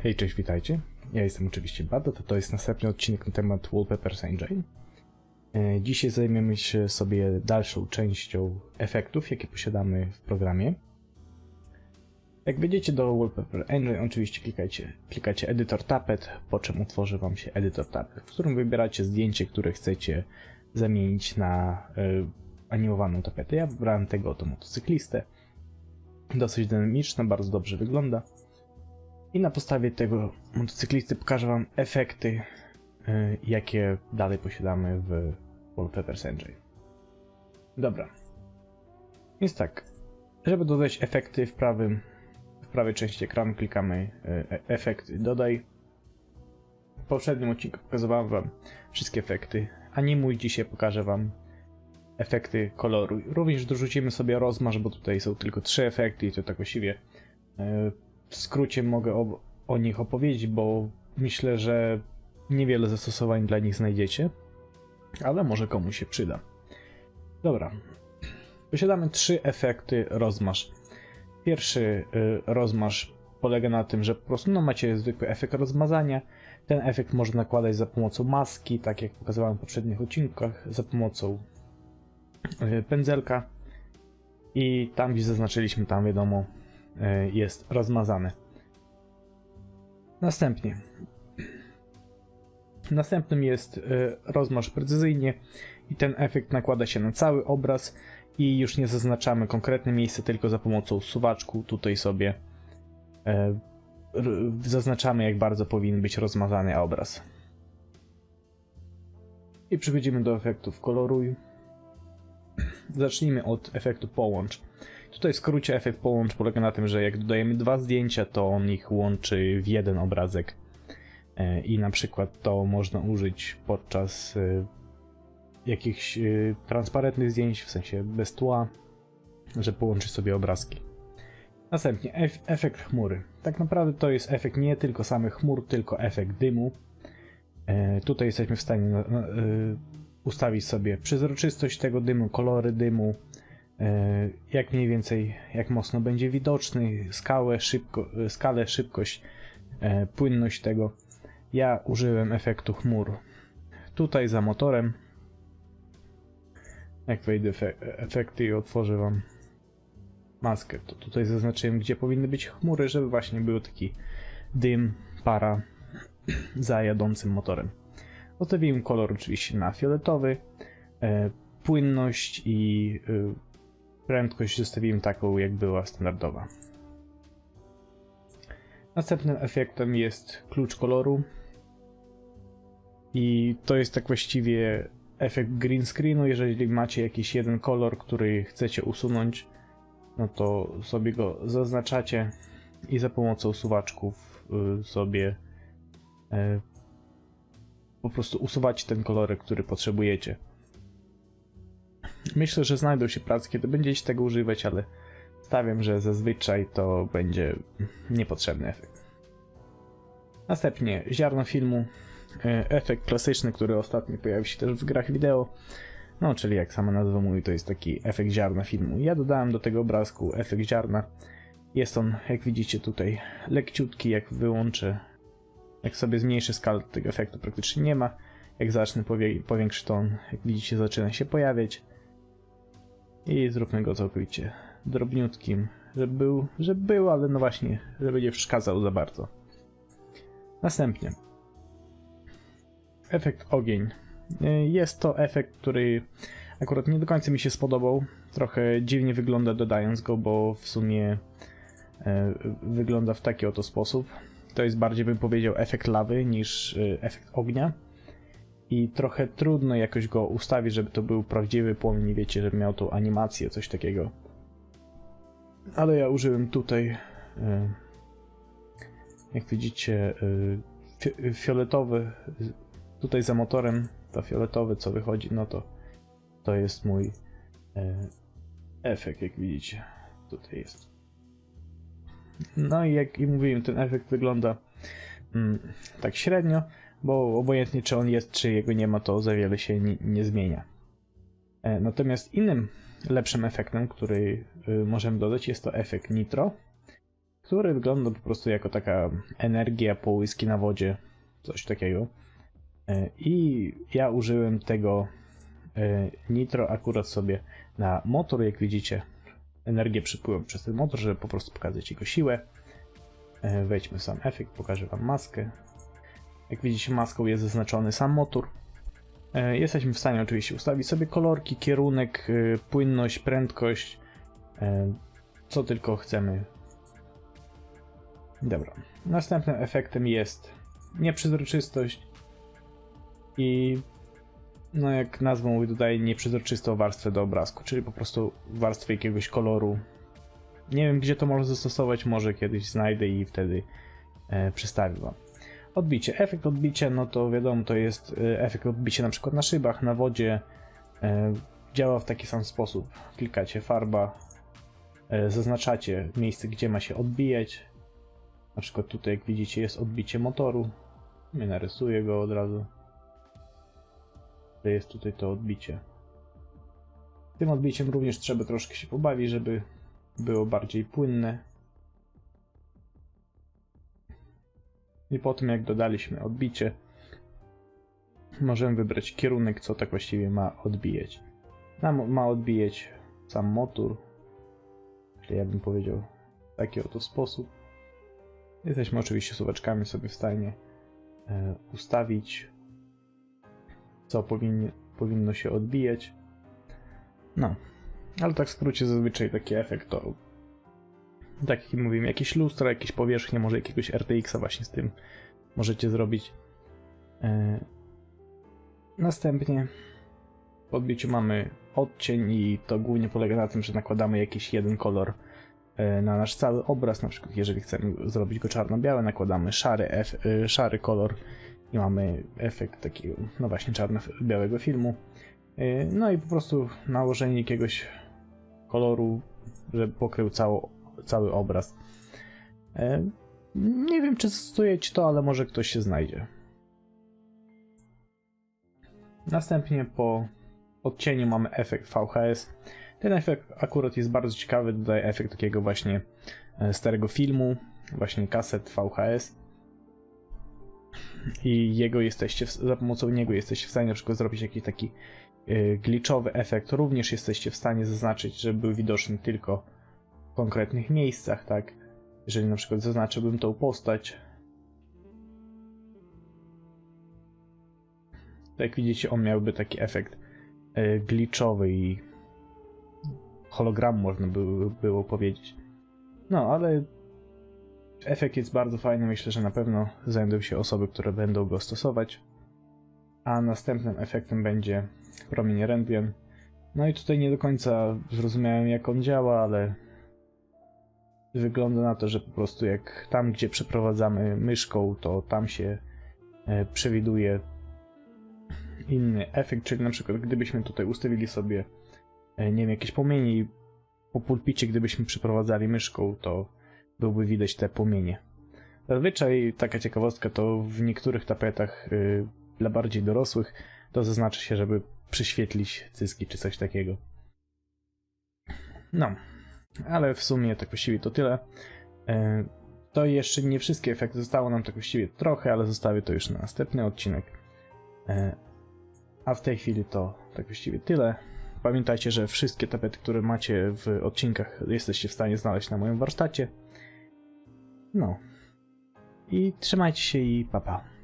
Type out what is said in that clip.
Hej, cześć, witajcie. Ja jestem oczywiście Bado, to to jest następny odcinek na temat Wallpapers Engine. E, Dzisiaj zajmiemy się sobie dalszą częścią efektów, jakie posiadamy w programie. Jak wejdziecie do Wallpaper Engine, oczywiście klikajcie, klikacie Editor Tapet, po czym utworzy Wam się Editor Tapet, w którym wybieracie zdjęcie, które chcecie zamienić na e, animowaną tapetę. Ja wybrałem tego oto motocyklistę. Dosyć dynamiczna, bardzo dobrze wygląda. I na podstawie tego motocyklisty pokażę Wam efekty, y, jakie dalej posiadamy w Wallpapers Engine. Dobra. Więc tak, żeby dodać efekty w prawym, w prawej części ekranu klikamy y, e- efekt dodaj. W poprzednim odcinku pokazywałem Wam wszystkie efekty. Animuj dzisiaj pokażę Wam efekty koloru. Również dorzucimy sobie rozmarz, bo tutaj są tylko trzy efekty i to tak właściwie w skrócie mogę o, o nich opowiedzieć, bo myślę, że niewiele zastosowań dla nich znajdziecie, ale może komuś się przyda. Dobra. Posiadamy trzy efekty rozmarz. Pierwszy y, rozmarz polega na tym, że po prostu no, macie zwykły efekt rozmazania. Ten efekt można nakładać za pomocą maski, tak jak pokazywałem w poprzednich odcinkach, za pomocą y, pędzelka. I tam, gdzie zaznaczyliśmy, tam wiadomo, jest rozmazane. Następnie. Następnym jest y, rozmarz precyzyjnie i ten efekt nakłada się na cały obraz i już nie zaznaczamy konkretne miejsce, tylko za pomocą suwaczku tutaj sobie r- zaznaczamy jak bardzo powinien być rozmazany obraz. I przechodzimy do efektów koloruj. Zacznijmy od efektu połącz. Tutaj w skrócie efekt połącz polega na tym, że jak dodajemy dwa zdjęcia, to on ich łączy w jeden obrazek. E, I na przykład to można użyć podczas e, jakichś e, transparentnych zdjęć, w sensie bez tła, że połączy sobie obrazki. Następnie ef efekt chmury. Tak naprawdę to jest efekt nie tylko samych chmur, tylko efekt dymu. Tutaj jesteśmy w stanie ustawić sobie przezroczystość tego dymu, kolory dymu, jak mniej więcej, jak mocno będzie widoczny, skałę, szybko, e, skalę, szybkość, e, płynność tego. Ja użyłem efektu chmur tutaj za motorem. Jak wejdę w e- efekty i otworzę wam maskę, to tutaj zaznaczyłem, gdzie powinny być chmury, żeby właśnie był taki dym, para za jadącym motorem. Ustawiłem kolor oczywiście na fioletowy, e, płynność i e, prędkość zostawiłem taką, jak była standardowa. Następnym efektem jest klucz koloru. I to jest tak właściwie efekt green screenu. Jeżeli macie jakiś jeden kolor, który chcecie usunąć, no to sobie go zaznaczacie i za pomocą suwaczków y, sobie y, po prostu usuwacie ten kolorek, który potrzebujecie. Myślę, że znajdą się prace, kiedy będziecie tego używać, ale stawiam, że zazwyczaj to będzie niepotrzebny efekt. Następnie ziarno filmu, e, efekt klasyczny, który ostatnio pojawił się też w grach wideo. No, czyli jak sama nazwa mówi, to jest taki efekt ziarna filmu. Ja dodałem do tego obrazku efekt ziarna. Jest on, jak widzicie tutaj, lekciutki, jak wyłączę, jak sobie zmniejszę skalę, tego efektu praktycznie nie ma. Jak zacznę powiększyć to on, jak widzicie, zaczyna się pojawiać. I zróbmy go całkowicie drobniutkim, żeby był, żeby był, ale no właśnie, żeby nie przeszkadzał za bardzo. Następnie efekt ogień. Y, Jest to efekt, który akurat nie do końca mi się spodobał. Trochę dziwnie wygląda dodając go, bo w sumie e, wygląda w taki oto sposób. To jest bardziej bym powiedział efekt lawy niż e, efekt ognia. I trochę trudno jakoś go ustawić, żeby to był prawdziwy płomień, wiecie, żeby miał tą animację, coś takiego. Ale ja użyłem tutaj, e, jak widzicie, e, fi- fioletowy, tutaj za motorem, to fioletowy co wychodzi, no to to jest mój e, efekt, jak widzicie. Tutaj jest. No i jak i mówiłem, ten efekt wygląda mm, tak średnio, bo obojętnie czy on jest, czy jego nie ma, to za wiele się nie, nie zmienia. E, natomiast innym lepszym efektem, który y, możemy dodać, jest to efekt nitro, który wygląda po prostu jako taka energia połyski na wodzie, coś takiego. E, I ja użyłem tego e, nitro akurat sobie na motor, jak widzicie. Energię przypływam przez ten motor, żeby po prostu pokazać jego siłę. Wejdźmy w sam efekt, pokażę Wam maskę. Jak widzicie, maską jest zaznaczony sam motor. E, Jesteśmy w stanie oczywiście ustawić sobie kolorki, kierunek, e, płynność, prędkość, e, co tylko chcemy. Dobra. Następnym efektem jest nieprzezroczystość i no jak nazwa mówi dodaje nieprzezroczystą warstwę do obrazku, czyli po prostu warstwę jakiegoś koloru. Nie wiem gdzie to można zastosować, może kiedyś znajdę i wtedy e, przedstawię wam. Odbicie. Efekt odbicia, no to wiadomo, to jest e, efekt odbicia na przykład na szybach, na wodzie. E, działa w taki sam sposób. Klikacie farba, e, zaznaczacie miejsce, gdzie ma się odbijać. Na przykład tutaj, jak widzicie, jest odbicie motoru. Nie narysuję go od razu. To jest tutaj to odbicie. Tym odbiciem również trzeba troszkę się pobawić, żeby było bardziej płynne. I po tym jak dodaliśmy odbicie, możemy wybrać kierunek, co tak właściwie ma odbijać. Nam ma odbijać sam motor, czyli ja bym powiedział w taki oto sposób. Jesteśmy oczywiście suwaczkami sobie w stanie e, ustawić, co powinni, powinno się odbijać. No, ale tak w skrócie zazwyczaj taki efekt to tak jak mówimy, jakieś lustra, jakieś powierzchnie, może jakiegoś RTX-a właśnie z tym możecie zrobić. E, następnie w odbiciu mamy odcień i to głównie polega na tym, że nakładamy jakiś jeden kolor e, na nasz cały obraz, na przykład jeżeli chcemy zrobić go czarno-biały, nakładamy szary, ef, e, szary kolor i mamy efekt takiego, no właśnie czarno-białego filmu. No i po prostu nałożenie jakiegoś koloru, żeby pokrył cało, cały obraz. E, Nie wiem, czy stosujecie to, ale może ktoś się znajdzie. Następnie po odcieniu mamy efekt VHS. Ten efekt akurat jest bardzo ciekawy, dodaje efekt takiego właśnie e, starego filmu, właśnie kaset VHS. I jego jesteście, za pomocą niego jesteście w stanie na przykład zrobić jakiś taki e, glitchowy efekt. Również jesteście w stanie zaznaczyć, żeby był widoczny tylko konkretnych miejscach, tak? Jeżeli na przykład zaznaczyłbym tą postać, jak widzicie, on miałby taki efekt e, glitchowy i hologram można by było powiedzieć. No, ale efekt jest bardzo fajny. Myślę, że na pewno znajdą się osoby, które będą go stosować. A następnym efektem będzie promień rentgen. No i tutaj nie do końca zrozumiałem, jak on działa, ale wygląda na to, że po prostu jak tam, gdzie przeprowadzamy myszką, to tam się e, przewiduje inny efekt, czyli na przykład gdybyśmy tutaj ustawili sobie, e, nie wiem, jakieś płomienie i po pulpicie, gdybyśmy przeprowadzali myszką, to byłby widać te płomienie. Zazwyczaj taka ciekawostka to w niektórych tapetach y, dla bardziej dorosłych to zaznacza się, żeby przyświetlić cyski czy coś takiego. No, ale w sumie tak właściwie to tyle. E, To jeszcze nie wszystkie efekty, zostało nam tak właściwie trochę, ale zostawię to już na następny odcinek. E, A w tej chwili to tak właściwie tyle. Pamiętajcie, że wszystkie tapety, które macie w odcinkach, jesteście w stanie znaleźć na moim warsztacie. No. I trzymajcie się i papa. Pa.